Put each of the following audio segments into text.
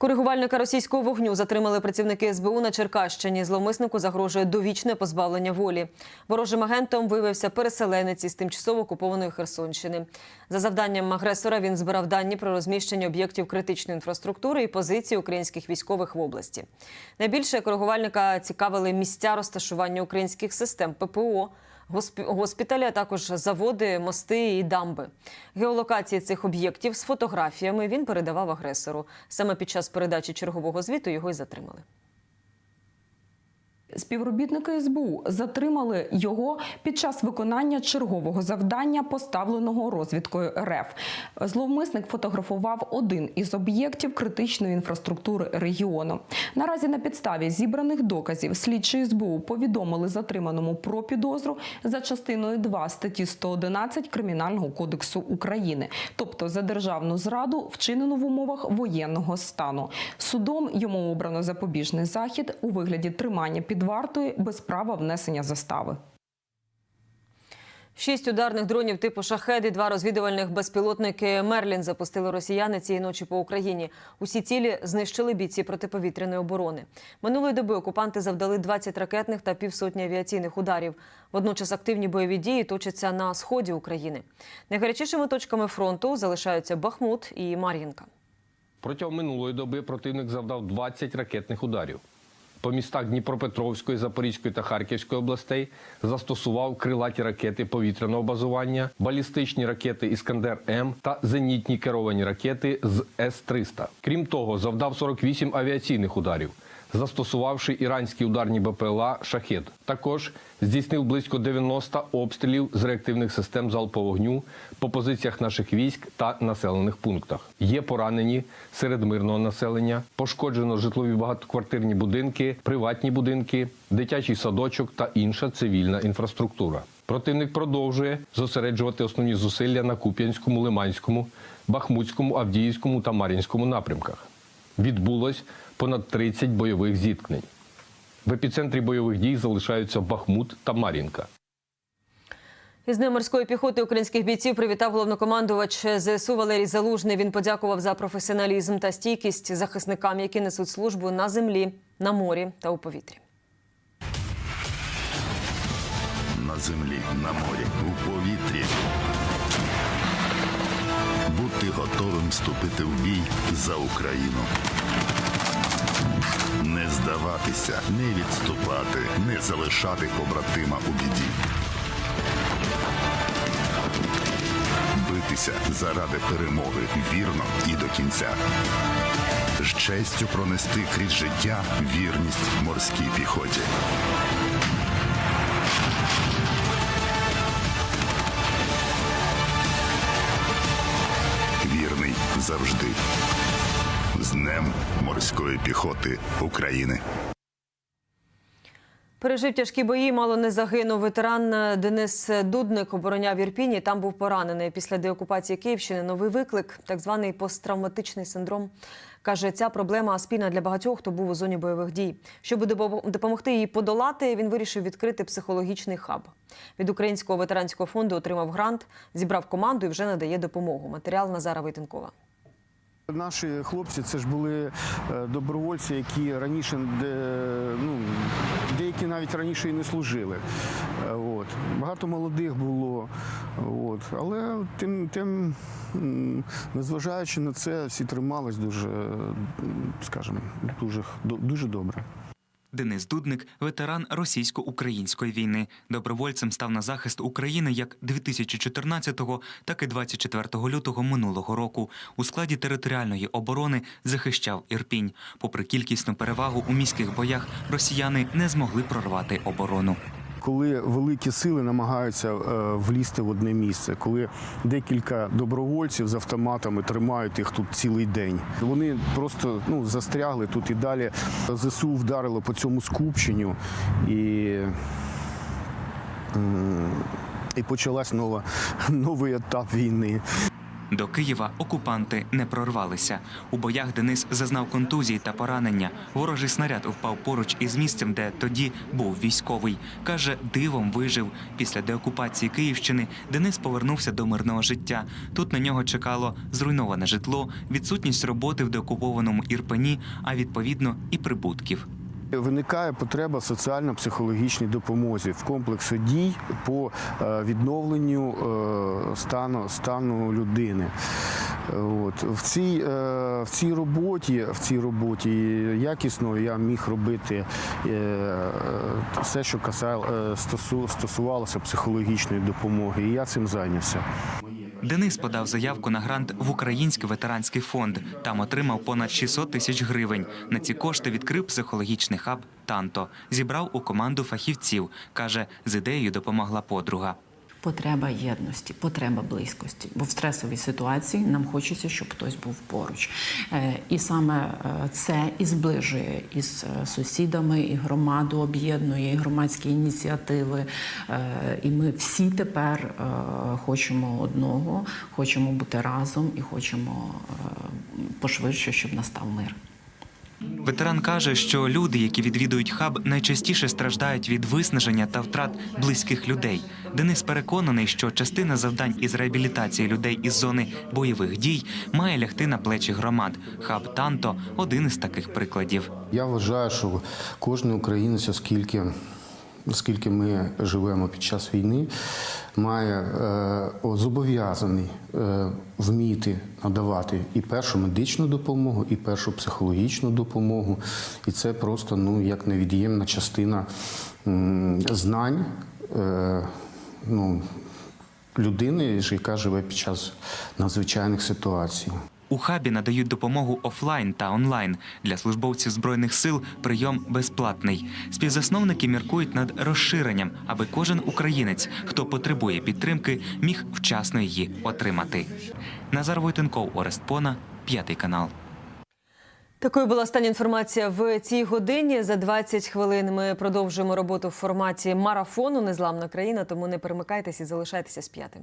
Коригувальника російського вогню затримали працівники СБУ на Черкащині. Зловмиснику загрожує довічне позбавлення волі. Ворожим агентом виявився переселенець із тимчасово окупованої Херсонщини. За завданням агресора він збирав дані про розміщення об'єктів критичної інфраструктури і позиції українських військових в області. Найбільше коригувальника цікавили місця розташування українських систем ППО. Госпі- Госпіталі, а також заводи, мости і дамби. Геолокації цих об'єктів з фотографіями він передавав агресору. Саме під час передачі чергового звіту його й затримали. Співробітники СБУ затримали його під час виконання чергового завдання, поставленого розвідкою РФ. Зловмисник фотографував один із об'єктів критичної інфраструктури регіону. Наразі на підставі зібраних доказів слідчі СБУ повідомили затриманому про підозру за частиною 2 статті 111 Кримінального кодексу України, тобто за державну зраду, вчинену в умовах воєнного стану. Судом йому обрано запобіжний захід у вигляді тримання під вартою без права внесення застави. Шість ударних дронів типу «Шахед» і два розвідувальних безпілотники «Мерлін» запустили росіяни цієї ночі по Україні. Усі цілі знищили бійці протиповітряної оборони. Минулої доби окупанти завдали 20 ракетних та півсотні авіаційних ударів. Водночас активні бойові дії точаться на сході України. Найгарячішими точками фронту залишаються Бахмут і Мар'їнка. Протягом минулої доби противник завдав 20 ракетних ударів. По містах Дніпропетровської, Запорізької та Харківської областей застосував крилаті ракети повітряного базування, балістичні ракети Іскандер М та зенітні керовані ракети з С-300. Крім того, завдав 48 авіаційних ударів, застосувавши іранські ударні БПЛА Шахед. Також здійснив близько 90 обстрілів з реактивних систем залпового вогню по позиціях наших військ та населених пунктах. Є поранені серед мирного населення, пошкоджено житлові багатоквартирні будинки, приватні будинки, дитячий садочок та інша цивільна інфраструктура. Противник продовжує зосереджувати основні зусилля на Куп'янському, Лиманському, Бахмутському, Авдіївському та Мар'їнському напрямках. Відбулось понад 30 бойових зіткнень. В епіцентрі бойових дій залишаються Бахмут та Мар'їнка. Із Днем морської піхоти українських бійців привітав головнокомандувач ЗСУ Валерій Залужний. Він подякував за професіоналізм та стійкість захисникам, які несуть службу на землі, на морі та у повітрі. на землі, на морі, у повітрі. Бути готовим вступити в бій за Україну. Не здаватися, не відступати, не залишати побратима у біді. Битися заради перемоги вірно і до кінця. З честю пронести крізь життя вірність морській піхоті. Завжди. З Днем морської піхоти України. Пережив тяжкі бої, мало не загинув. Ветеран Денис Дудник обороняв Ірпіні. Там був поранений. Після деокупації Київщини новий виклик, так званий посттравматичний синдром. Каже, ця проблема спільна для багатьох, хто був у зоні бойових дій. Щоб допомогти її подолати, він вирішив відкрити психологічний хаб. Від Українського ветеранського фонду отримав грант, зібрав команду і вже надає допомогу. Матеріал Назара Войтенкова. Наші хлопці це ж були е, добровольці, які раніше де, ну, деякі навіть раніше і не служили. Е, От. Багато молодих було. От. Але тим, тим, незважаючи на це, всі тримались дуже, скажімо, дуже, дуже добре. Денис Дудник, ветеран російсько-української війни, добровольцем став на захист України як 2014-го, так і 24 лютого минулого року. У складі територіальної оборони захищав Ірпінь. Попри кількісну перевагу у міських боях, росіяни не змогли прорвати оборону. Коли великі сили намагаються е, влізти в одне місце, коли декілька добровольців з автоматами тримають їх тут цілий день. Вони просто ну, застрягли тут і далі. ЗСУ вдарило по цьому скупченню і, і почалась нова, новий етап війни. До Києва окупанти не прорвалися. У боях Денис зазнав контузії та поранення. Ворожий снаряд впав поруч із місцем, де тоді був військовий. Каже, дивом вижив. Після деокупації Київщини Денис повернувся до мирного життя. Тут на нього чекало зруйноване житло, відсутність роботи в деокупованому Ірпені, а відповідно і прибутків. Виникає потреба соціально-психологічній допомозі в комплексі дій по е, відновленню е, стану, стану людини. От. В, цій, е, в цій роботі, в цій роботі якісно я міг робити все, що стосувалося психологічної допомоги, і я цим зайнявся. Денис подав заявку на грант в Український ветеранський фонд. Там отримав понад 600 тисяч гривень. На ці кошти відкрив психологічний хаб Танто. Зібрав у команду фахівців. каже, з ідеєю допомогла подруга. Потреба єдності, потреба близькості. Бо в стресовій ситуації нам хочеться, щоб хтось був поруч. Е, І саме е, це і зближує із е, сусідами, і громаду об'єднує, і громадські ініціативи. І ми всі тепер хочемо одного, хочемо бути разом і хочемо пошвидше, щоб настав мир. Ветеран каже, що люди, які відвідують хаб, найчастіше страждають від виснаження та втрат близьких людей. Денис переконаний, що частина завдань із реабілітації людей із зони бойових дій має лягти на плечі громад. Хаб Танто один із таких прикладів. Я вважаю, що кожен українець, оскільки, оскільки ми живемо під час війни, має е, зобов'язаний е, вміти надавати і першу медичну допомогу, і першу психологічну допомогу. І це просто ну, як невід'ємна частина м, знань. Е, ну, людини, яка живе під час надзвичайних ситуацій. У хабі надають допомогу офлайн та онлайн. Для службовців збройних сил прийом безплатний. Співзасновники міркують над розширенням, аби кожен українець, хто потребує підтримки, міг вчасно її отримати. Назар Войтенков, Орест Пона, п'ятий канал. Такою була остання інформація в цій годині. За 20 хвилин ми продовжуємо роботу в форматі марафону Незламна країна. Тому не перемикайтесь і залишайтеся з п'ятим.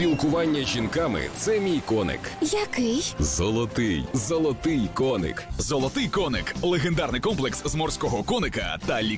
Спілкування з жінками це мій коник. Який? Золотий, золотий коник. Золотий коник легендарний комплекс з морського коника та лікаря.